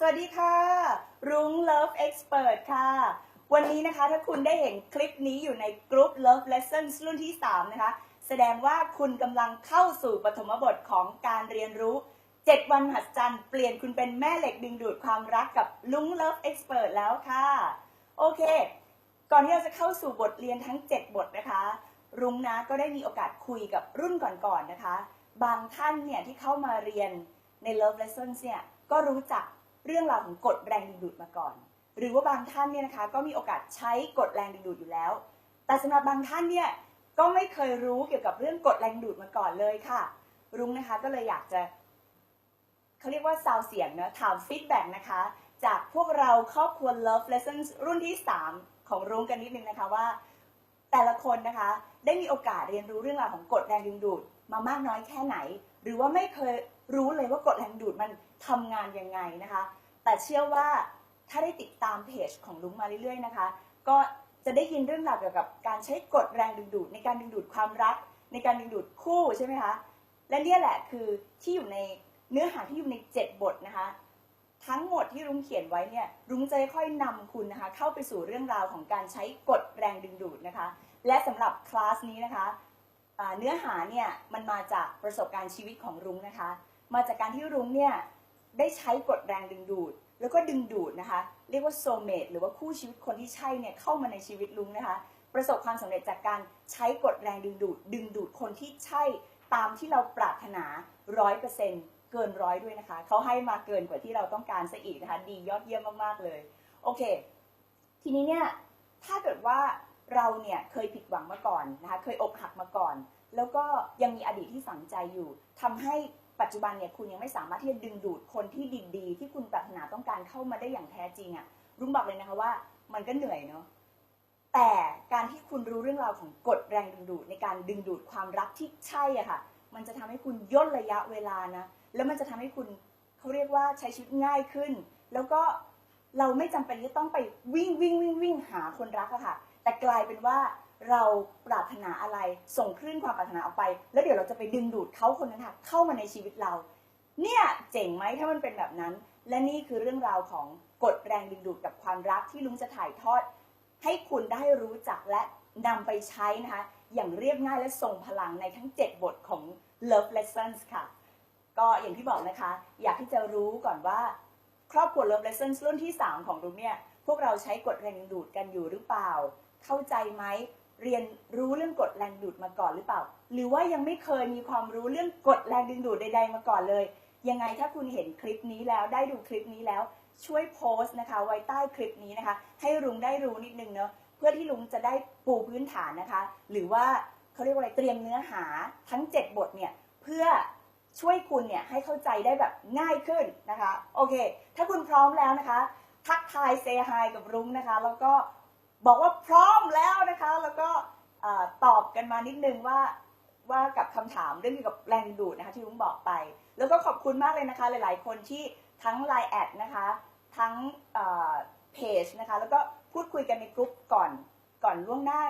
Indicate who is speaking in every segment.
Speaker 1: สวัสดีค่ะ รุ้ง Love Expert ค่ะ วันนี้นะคะถ้าคุณได้เห็นคลิปนี้อยู่ในกลุ่ม Love Lessons รุ่นที่ 3 นะคะ แสดงว่าคุณกำลังเข้าสู่ปฐมบทของการเรียนรู้ 7 วันหัศจรรย์เปลี่ยนคุณเป็นแม่เหล็กดึงดูดความรักกับลุง Love Expert แล้วค่ะ โอเค ก่อนที่เราจะเข้าสู่บทเรียนทั้ง 7 บทนะคะ รุ้งนะก็ได้มีโอกาสคุยกับรุ่นก่อนๆนะคะ บางท่านเนี่ยที่เข้ามาเรียนใน Love Lessons เนี่ยก็รู้จัก เรื่องราวของกฎแรงดึงดูดมาก่อน หรือว่าบางท่านเนี่ยนะคะก็มีโอกาสใช้กฎแรงดึงดูดอยู่แล้ว แต่สำหรับบางท่านเนี่ยก็ไม่เคยรู้เกี่ยวกับเรื่องกฎแรงดูดมาก่อนเลยค่ะ รุ้งนะคะก็เลยอยากจะเขาเรียกว่าซาวเสียงเนะถามฟีดแบ็กนะคะ จากพวกเราครอบครัว Love Lessons รุ่นที่ 3 ของรุ้งกันนิดนึงนะคะว่า แต่ละคนนะคะได้มีโอกาสเรียนรู้เรื่องราวของกฎแรงดึงดูดมามากน้อยแค่ไหน หรือว่าไม่เคยรู้เลยว่ากฎแรงดึงดูดมันทำงานยังไงนะคะ แต่เชื่อว่าถ้าได้ติดตามเพจของลุงมาเรื่อยๆนะคะ ก็จะได้ยินเรื่องราวเกี่ยวกับการใช้กฎแรงดึงดูดในการดึงดูดความรัก ในการดึงดูดคู่ใช่ไหมคะและเนี่ยแหละคือที่อยู่ในเนื้อหาที่อยู่ใน 7 บทนะคะ ทั้งหมดที่รุ้งเขียนไว้เนี่ยรุ้งจะค่อยๆนำคุณนะคะ เข้าไปสู่เรื่องราวของการใช้กฎแรงดึงดูดนะคะ และสำหรับคลาสนี้นะคะเนื้อหาเนี่ยมันมาจากประสบการณ์ชีวิตของรุ้งนะคะ มาจากการที่รุ้งเนี่ย ได้ใช้กฎแรงดึงดูด แล้วก็ดึงดูดนะคะ เรียกว่าโซเมตหรือว่าคู่ชีวิตคนที่ใช่เนี่ยเข้ามาในชีวิตรุ้งนะคะ ประสบความสำเร็จจากการใช้กฎแรงดึงดูด ดึงดูดคนที่ใช่ตามที่เราปรารถนาร้อยเปอร์เซ็นต์เกินร้อยด้วยนะคะ เขาให้มาเกินกว่าที่เราต้องการซะอีกนะคะ ดียอดเยี่ยมมากๆเลย โอเค ทีนี้เนี่ย ถ้าเกิดว่าเราเนี่ยเคยผิดหวังมาก่อนนะคะ เคยอกหักมาก่อน แล้วก็ยังมีอดีตที่ฝังใจอยู่ทำให้ ปัจจุบันเนี่ยคุณยังไม่สามารถที่จะดึงดูดคนที่ดีๆ ที่คุณปรารถนาต้องการเข้ามาได้อย่างแท้จริงอะ่ะรุ้งบอกเลยนะคะว่ามันก็เหนื่อยเนาะแต่การที่คุณรู้เรื่องราวของกฎแรงดึงดูดในการดึงดูดความรักที่ใช่อะค่ะ มันจะทำให้คุณย่นระยะเวลานะ แล้วมันจะทำให้คุณเขาเรียกว่าใช้ชีวิตง่ายขึ้น แล้วก็เราไม่จำเป็นที่จะต้องไปวิ่งวิ่งวิ่งวิ่งหาคนรักอะค่ะ แต่กลายเป็นว่า เราปรารถนาอะไรส่งคลื่นความปรารถนาออกไป แล้วเดี๋ยวเราจะไปดึงดูดเขาคนนั้นค่ะเข้ามาในชีวิตเรา เนี่ยเจ๋งไหมถ้ามันเป็นแบบนั้น และนี่คือเรื่องราวของกฎแรงดึงดูดกับความรักที่ลุงจะถ่ายทอด ให้คุณได้รู้จักและนำไปใช้นะคะ อย่างเรียบง่ายและทรงพลังในทั้ง 7 บทของ Love Lessons ค่ะ ก็อย่างที่บอกนะคะ อยากที่จะรู้ก่อนว่า ครอบครัว Love Lessons รุ่นที่ 3 ของรุ้งเนี่ยพวกเราใช้กฎแรงดึงดูดกันอยู่หรือเปล่า เข้าใจไหม เรียนรู้เรื่องกฎแรงดูดมาก่อนหรือเปล่า หรือว่ายังไม่เคยมีความรู้เรื่องกฎแรงดึงดูดใด ๆ มาก่อนเลย ยังไงถ้าคุณเห็นคลิปนี้แล้วได้ดูคลิปนี้แล้วช่วยโพสต์นะคะ ไว้ใต้คลิปนี้นะคะ ให้รุ้งได้รู้นิดนึงเนาะเพื่อที่ลุงจะได้ปูพื้นฐานนะคะ หรือว่าเขาเรียกว่าอะไรเตรียมเนื้อหาทั้ง 7 บทเนี่ยเพื่อช่วยคุณเนี่ยให้เข้าใจได้แบบง่ายขึ้นนะคะ โอเค ถ้าคุณพร้อมแล้วนะคะ ทักทายเซฮายกับรุ้งนะคะ แล้วก็ บอกว่าพร้อมแล้วนะคะ แล้วก็ตอบกันมานิดนึงว่าว่ากับคำถามเรื่องเกี่ยวกับแรงดูดนะคะที่รุ้งบอกไป แล้วก็ขอบคุณมากเลยนะคะ หลาย ๆ คนที่ทั้ง Line แอดนะคะ ทั้งเพจนะคะ แล้วก็พูดคุยกันในกลุ่มก่อนก่อนล่วงหน้า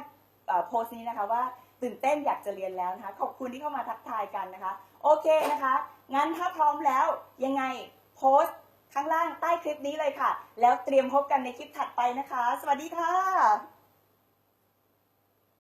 Speaker 1: โพสต์นี้นะคะว่าตื่นเต้นอยากจะเรียนแล้วนะคะ ขอบคุณที่เข้ามาทักทายกันนะคะ โอเคนะคะ งั้นถ้าพร้อมแล้วยังไงโพสต์ ข้างล่างใต้คลิปนี้เลยค่ะ แล้วเตรียมพบกันในคลิปถัดไปนะคะ สวัสดีค่ะ